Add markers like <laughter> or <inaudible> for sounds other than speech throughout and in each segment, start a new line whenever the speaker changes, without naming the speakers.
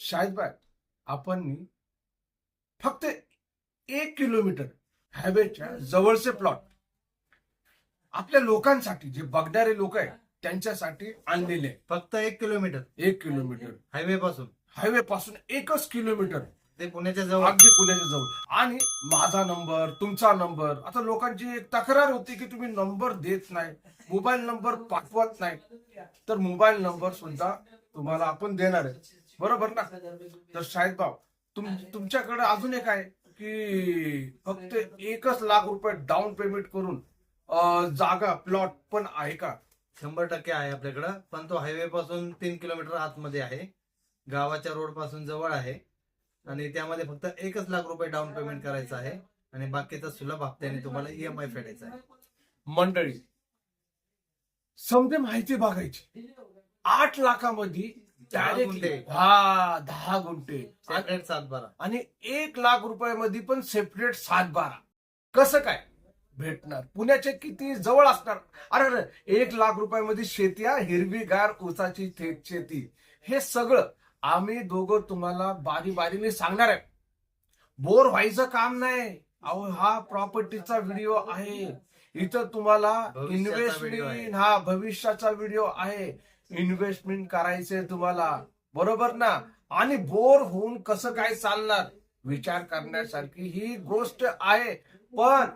शाहिदबाई आपण फक्त एक किलोमीटर हायवेच्या जवळचे प्लॉट आपल्या लोकांसाठी जे बघणारे लोक आहेत त्यांच्यासाठी आणलेले.
फक्त एक किलोमीटर.
एक किलोमीटर.
हायवे पासून.
हायवे पासून एकच किलोमीटर.
ते पुण्याच्या जवळ.
अगदी पुण्याच्या जवळ. आणि माझा नंबर तुमचा नंबर. आता लोकांची एक तक्रार होती की तुम्ही नंबर देत नाही मोबाईल नंबर पाठवत नाही. तर मोबाईल नंबर सुद्धा तुम्हाला आपण देणार आहे. बरोबर ना? तर शाहिद भाऊ तुम तुमच्याकडे अजून एक आहे की फक्त एकच लाख रुपये डाऊन पेमेंट करून अं, जागा प्लॉट पण आहे का?
शंभर टक्के आहे आपल्याकडं पण तो हायवे पासून तीन किलोमीटर आतमध्ये आहे. गावाच्या रोडपासून जवळ आहे. आणि त्यामध्ये फक्त एकच लाख रुपये डाऊन पेमेंट करायचं आहे. आणि बाकीचा सुलभ हप्त्याने तुम्हाला ईएमआय फेडायचा आहे.
मंडळी समजे माहिती बघायची. आठ लाखामध्ये डायरेक्टली. हा. दहा गुंठे. आणि-
सेपरेट सातबारा.
आणि एक लाख रुपयामध्ये पण सेपरेट सात बारा कसं काय? भेटणार. पुण्याचे किती जवळ असणार? अरे अरे एक लाख रुपयामध्ये शेती हिरवीगार ऊसाची थेट शेती. हे सगळं आम्ही दोघं तुम्हाला बारी बारीने सांगणार आहे. बोर व्हायचं काम नाही. अहो हा प्रॉपर्टीचा व्हिडिओ आहे. इथं तुम्हाला. इन्व्हेस्टमेंट हा भविष्याचा व्हिडिओ आहे. इन्व्हेस्टमेंट करायचंय तुम्हाला. बरोबर ना? आणि बोर होऊन कसं काय चालणार? विचार करण्यासारखी ही गोष्ट आहे. पण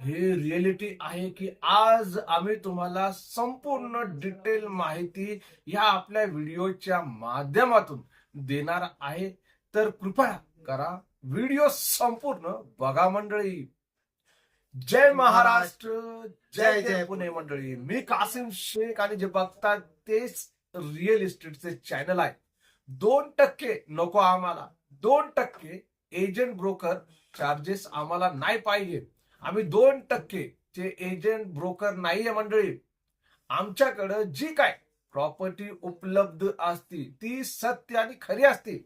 हे रिअलिटी आहे की आज आम्ही तुम्हाला संपूर्ण डिटेल माहिती या आपल्या व्हिडिओच्या माध्यमातून देणार आहे. तर कृपया करा व्हिडिओ संपूर्ण बघा मंडळी. जय महाराष्ट्र जय जय पुणे मंडळी. मी कासिम शेख आणि जे बघतात तेच रिअल इस्टेटचे चॅनल आहे दोन टक्के नको आम्हाला. दोन टक्के एजंट ब्रोकर चार्जेस आम्हाला नाही पाहिजे. आम्ही दोन टक्के चे एजंट ब्रोकर नाहीये मंडळी आमच्याकडं जी काय प्रॉपर्टी उपलब्ध असती ती सत्य आणि खरी असते.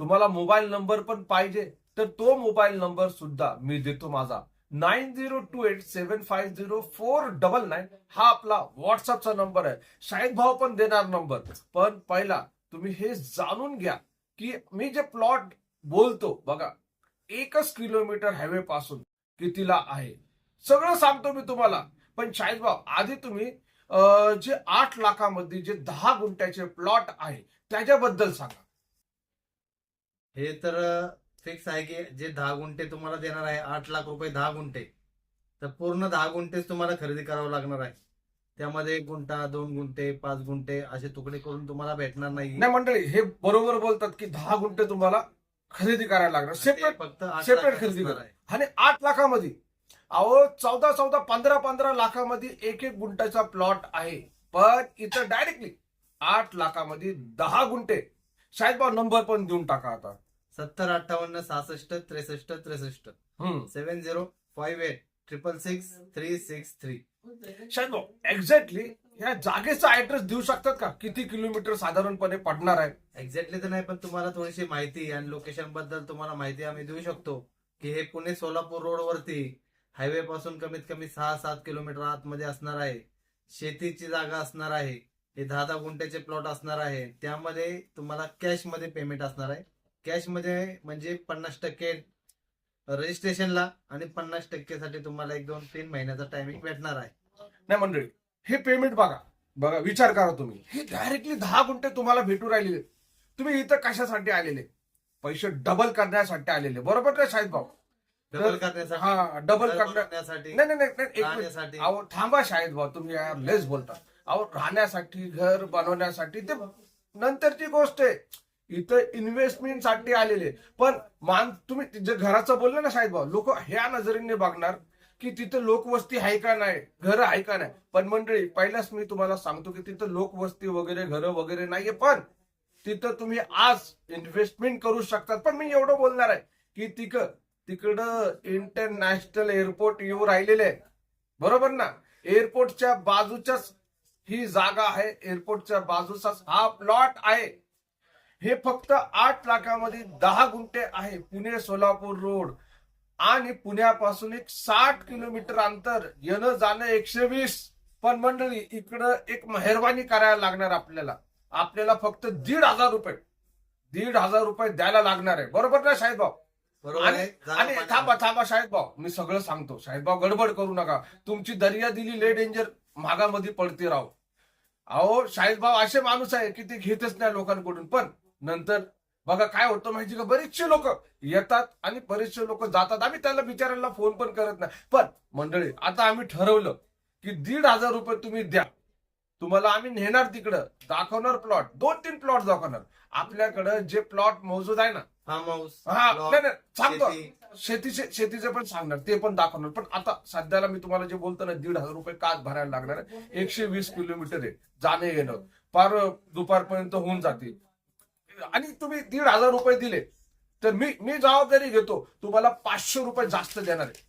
तुम्हाला मोबाईल नंबर पण पाहिजे तर तो मोबाईल नंबर सुद्धा मी देतो माझा. Nine zero two eight seven five zero four double nine हा आपला व्हॉट्सअपचा नंबर आहे. शाहिद भाऊ पण देणार नंबर. पण पहिला तुम्ही हे जाणून घ्या की मी जे प्लॉट बोलतो बघा एकच किलोमीटर हायवे पासून कितीला आहे? सगळं सांगतो मी तुम्हाला. पण शाहिद भाऊ आधी तुम्ही जे आठ लाखामध्ये जे दहा गुंठ्याचे प्लॉट आहे त्याच्याबद्दल सांगा.
हे तर फिक्स आहे की जे दहा गुंठे तुम्हाला देणार आहे आठ लाख रुपये दहा गुंठे. तर पूर्ण दहा गुंठेच तुम्हाला खरेदी करावं लागणार आहे. त्यामध्ये एक गुंठा दोन गुंठे पाच गुंठे असे तुकडे करून तुम्हाला भेटणार नाही.
नाही मंडळी हे बरोबर बोलतात की दहा गुंठे तुम्हाला खरेदी करायला लागणार. सेपरेट
फक्त
सेपरेट खरेदी करा. आणि आठ लाखामध्ये अहो चौदा चौदा पंधरा पंधरा लाखामध्ये एक एक गुंठ्याचा प्लॉट आहे. पण इथं डायरेक्टली आठ लाखामध्ये दहा गुंठे. शायद बा नंबर पण देऊन टाका आता.
सत्तर अठ्ठावन्न सहासष्ट त्रेसष्ट त्रेसष्ट.
हम्म.
Seven zero five eight triple six three six three.
भाऊ एक्झॅक्टली ह्या जागेचा ऍड्रेस देऊ शकतात का? किती किलोमीटर साधारणपणे पडणार आहे?
एक्झॅक्टली तर नाही पण तुम्हाला थोडीशी माहिती आणि लोकेशनबद्दल तुम्हाला माहिती आम्ही देऊ शकतो. की हे पुणे सोलापूर रोड वरती हायवे पासून कमीत कमी सहा सात किलोमीटर आतमध्ये असणार आहे. शेतीची जागा असणार आहे. हे दहा दहा गुंठ्याचे प्लॉट असणार आहे. त्यामध्ये तुम्हाला कॅशमध्ये पेमेंट असणार आहे. कॅशमध्ये म्हणजे पन्नास टक्के रजिस्ट्रेशनला आणि पन्नास टक्केसाठी तुम्हाला एक दोन तीन महिन्याचा टायमिंग भेटणार आहे.
नाही मंडळी हे पेमेंट बघा. बघा विचार करा तुम्ही. हे डायरेक्टली दहा गुंठे तुम्हाला भेटू राहिलेले. तुम्ही इथं कशासाठी आलेले? पैसे डबल करण्यासाठी आलेले. बरोबर ना शाहिद भाऊ?
डबल करण्यासाठी.
हा डबल
घर
करण्या
बनवण्यासाठी
नाही नाही अहो थांबा शाहिद भाऊ तुम्ही लेस बोलता. अहो राहण्यासाठी घर बनवण्यासाठी ते नंतरची गोष्ट आहे. इथं इन्व्हेस्टमेंटसाठी आलेले. पण मान तुम्ही जे घराचं बोललं ना साहेब भाऊ लोक ह्या नजरेने बघणार की तिथं लोकवस्ती आहे का नाही घर आहे का नाही. पण मंडळी पहिल्याच मी तुम्हाला सांगतो की तिथं लोकवस्ती वगैरे घर वगैरे नाहीये पण तिथं तुम्ही आज इन्व्हेस्टमेंट करू शकतात. पण मी एवढं बोलणार आहे की तिक तिकडं इंटरनॅशनल एअरपोर्ट येऊ राहिलेले आहे बरोबर ना? एअरपोर्टच्या बाजूच्याच ही जागा आहे एअरपोर्टच्या बाजूचाच हा प्लॉट आहे. हे फक्त आठ लाखामध्ये दहा गुंठे आहे. पुणे सोलापूर रोड. आणि पुण्यापासून एक साठ किलोमीटर अंतर येणं जाणं एकशे वीस पण मंडळी इकडं एक मेहरबानी करायला लागणार आपल्याला. आपल्याला फक्त दीड हजार रुपये. दीड हजार रुपये द्यायला लागणार आहे. बरोबर ना शाहीद भाऊ
बरोबर
आणि थांबा थांबा शाहीद भाऊ मी सगळं सांगतो. शाहीद भाऊ गडबड करू नका. तुमची दर्या दिली ले डेंजर. महागामध्ये पडते राव. अहो शाहीद भाऊ असे माणूस आहे की ते घेतच नाही लोकांकडून. पण नंतर बघा काय होतं माहिती का? बरेचसे लोक येतात आणि बरेचसे लोक जातात. आम्ही त्याला बिचारायला फोन पण करत नाही. पण मंडळी आता आम्ही ठरवलं की दीड हजार रुपये तुम्ही द्या. तुम्हाला आम्ही नेणार तिकडं. दाखवणार प्लॉट दोन तीन प्लॉट दाखवणार. आपल्याकडं जे प्लॉट मौजूद आहे ना.
फार्म हाऊस
हा
plot,
नाही नाही सांगतो.
शेती.
शेतीचे शेतीचे पण सांगणार. ते पण दाखवणार. पण आता सध्याला मी तुम्हाला जे बोलतो ना दीड हजार रुपये काच भरायला लागणार आहे. एकशे वीस किलोमीटर आहे. जाणे येणं फार दुपारपर्यंत होऊन जाते आणि तुम्ही दीड हजार रुपये दिले तर मी मी जबाबदारी घेतो तुम्हाला पाचशे रुपये जास्त देणार आहे.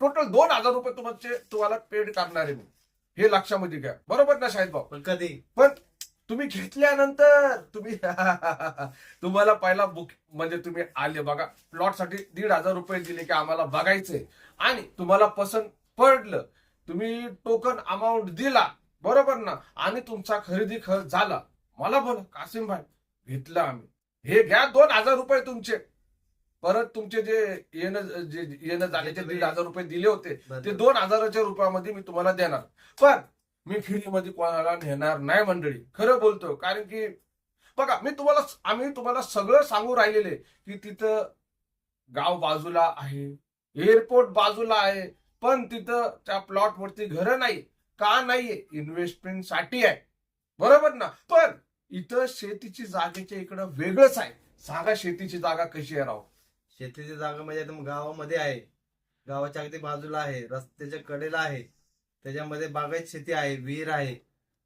टोटल दोन हजार रुपये तुमचे तुम्हाला पेड करणार आहे मी. हे लक्षामध्ये घ्या. बरोबर ना शाहीद भाऊ?
पण कधी?
पण तुम्ही घेतल्यानंतर तुम्ही <laughs> तुम्हाला पहिला बुक म्हणजे तुम्ही आले बघा. प्लॉटसाठी दीड हजार रुपये दिले की आम्हाला बघायचंय आणि तुम्हाला पसंत पडलं तुम्ही टोकन अमाऊंट दिला. बरोबर ना? आणि तुमचा खरेदी खर्च झाला. मला बोला कासिम भाई. घेतलं आम्ही. हे घ्या दोन हजार रुपये तुमचे. परत तुमचे जे येणं जे येणं दीड हजार रुपये दिले होते ते. दोन हजाराच्या रुपयामध्ये मी तुम्हाला देणार. पण मी फ्रीमध्ये कोणाला नेणार नाही मंडळी. खरं बोलतो कारण की बघा मी तुम्हाला आम्ही तुम्हाला सगळं सांगू राहिलेले की तिथं गाव बाजूला आहे एअरपोर्ट बाजूला आहे पण तिथं त्या प्लॉट वरती घरं नाही का नाहीये इन्व्हेस्टमेंटसाठी आहे. बरोबर ना? पण इथं शेतीची जागेच्या इकडं वेगळंच आहे. सांगा शेतीची जागा कशी आहे राव?
शेतीची जागा म्हणजे एकदम गावामध्ये आहे. गावाच्या अगदी बाजूला आहे. रस्त्याच्या कडेला आहे. त्याच्यामध्ये बागायत शेती आहे. विहीर आहे.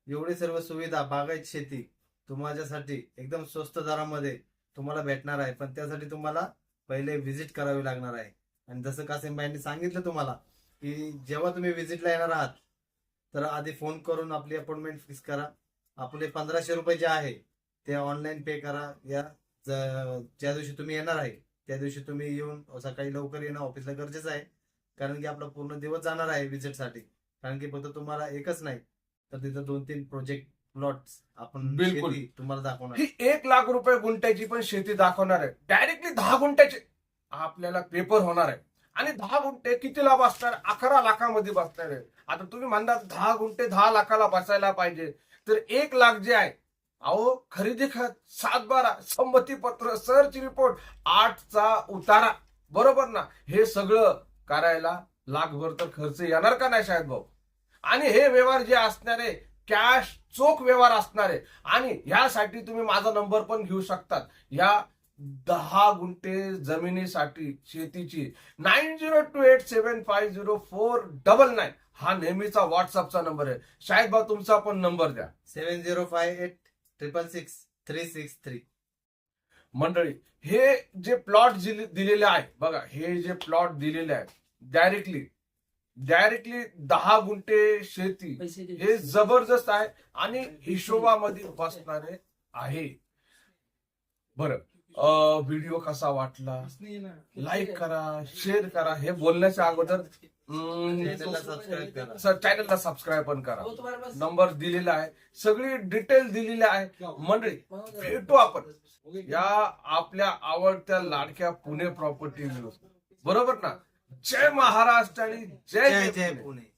एवढी सर्व सुविधा बागायत शेती तुम्हाच्यासाठी एकदम स्वस्त दरामध्ये तुम्हाला भेटणार आहे. पण त्यासाठी तुम्हाला पहिले व्हिजिट करावी लागणार आहे. आणि जसं कासिमबाईंनी सांगितलं तुम्हाला की जेव्हा तुम्ही व्हिजिटला येणार आहात तर आधी फोन करून आपली अपॉइंटमेंट फिक्स करा. आपले पंधराशे रुपये जे आहे ते ऑनलाईन पे करा. या ज्या दिवशी तुम्ही येणार आहे त्या दिवशी तुम्ही येऊन सकाळी लवकर येणं ऑफिसला गरजेचं आहे. कारण की आपला पूर्ण दिवस जाणार आहे विजिटसाठी. कारण की फक्त तुम्हाला एकच नाही तर तिथं दोन तीन प्रोजेक्ट प्लॉट आपण
बिलकुल.
तुम्हाला दाखवणार.
ही एक लाख रुपये गुंठ्याची पण शेती दाखवणार आहे. डायरेक्टली दहा गुंठ्याचे आपल्याला पेपर होणार आहे. आणि दहा गुंठे कितीला बसणार? अकरा लाखामध्ये बसणार आहे. आता तुम्ही म्हणता दहा गुंठे दहा लाखाला बसायला पाहिजे. तर एक लाख जे आहे अहो खरेदी खत सात बारा संमती पत्र सर्च रिपोर्ट आठचा उतारा. बरोबर ना? हे सगळं करायला लाखभर तर खर्च येणार का नाही शायद भाऊ? आणि हे व्यवहार जे असणारे कॅश चोख व्यवहार असणार आहे आणि यासाठी तुम्ही माझा नंबर पण घेऊ शकतात. या दहा गुंठे जमिनीसाठी शेतीची nine zero two eight seven five zero four double nine हा नेहमीचा व्हॉट्सअपचा नंबर आहे. शाहीद भाऊ तुमचा पण नंबर द्या.
Seven zero five eight triple six three six three.
मंडळी हे जे प्लॉट दिलेले आहे बघा हे जे प्लॉट दिलेले आहे डायरेक्टली डायरेक्टली दहा गुंठे शेती हे जबरदस्त आहे आणि हिशोबामध्ये बसणारे आहे. बरं व्हिडिओ कसा वाटला? लाईक करा शेअर करा. हे बोलण्याच्या अगोदर
चॅनलला सबस्क्राईब करा.
सर चॅनलला सबस्क्राईब पण करा. नंबर दिलेला आहे. सगळी डिटेल दिलेली आहे. मंडळी भेटू आपण. या आपल्या आवडत्या लाडक्या पुणे प्रॉपर्टी बरोबर ना? जय महाराष्ट्र आणि जय
जय
जय
जय
पुणे.
पुणे.